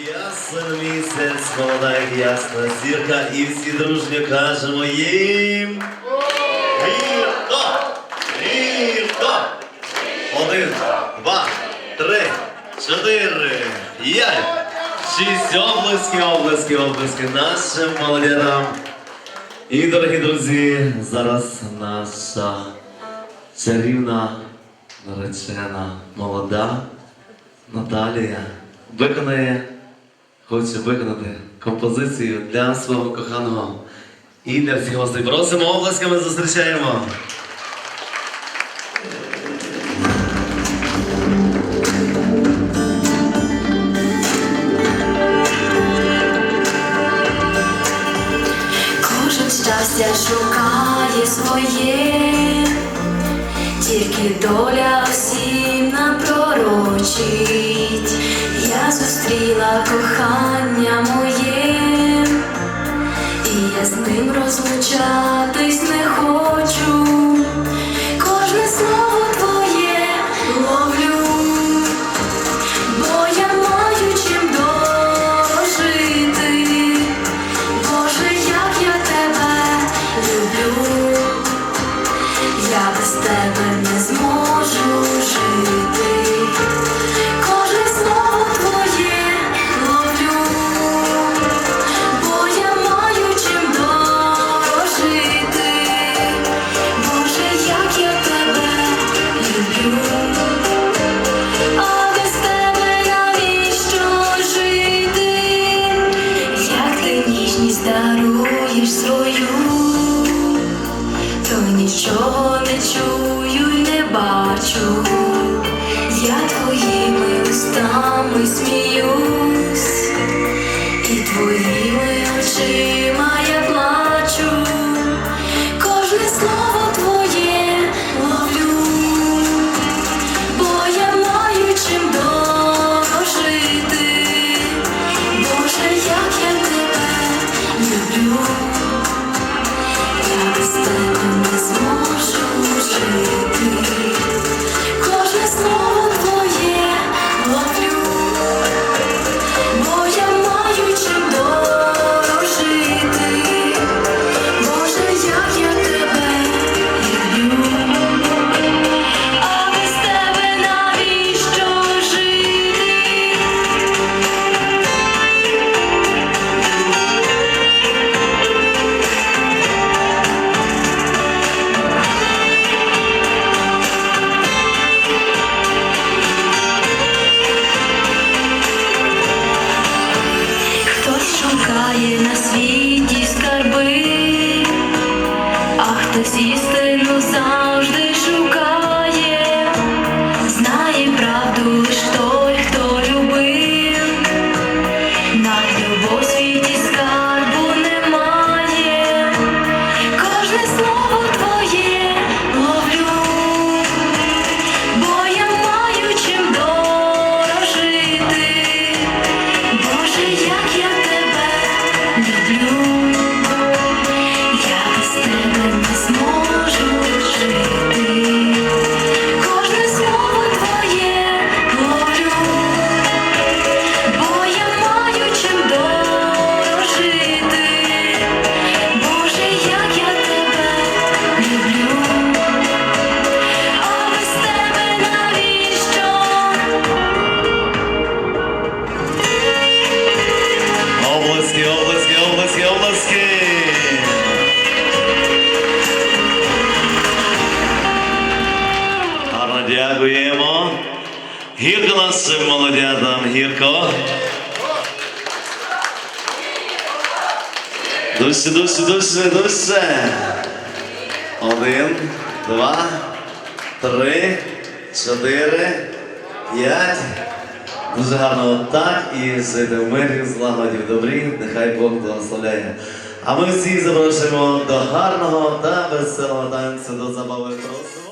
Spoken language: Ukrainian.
ясен місяць, молода як ясна зірка, і всі дружньо кажемо їм. Гірко! Гірко! Один, два, три, чотири, п'ять, шість облиски, облиски, облиски нашим молодятам. І, дорогі друзі, зараз наша чарівна, наречена, молода Наталія виконає, хоче виконати композицію для свого коханого і для всіх гостей. Просимо обласками зустрічаємо. Кожен щастя шукає своє, тільки доля всім напророчить. Я зустріла кохання моє, і я з ним розлучатись твоїми очима я Гірко нашим молодятам, гірко. Дужче, дужче, дужче, дужче. Один, два, три, чотири, п'ять. Дуже гарно так і жити в мирі, злагоді в добрі, нехай Бог благословляє. А ми всіх запрошуємо до гарного та веселого танцю, до забави просимо.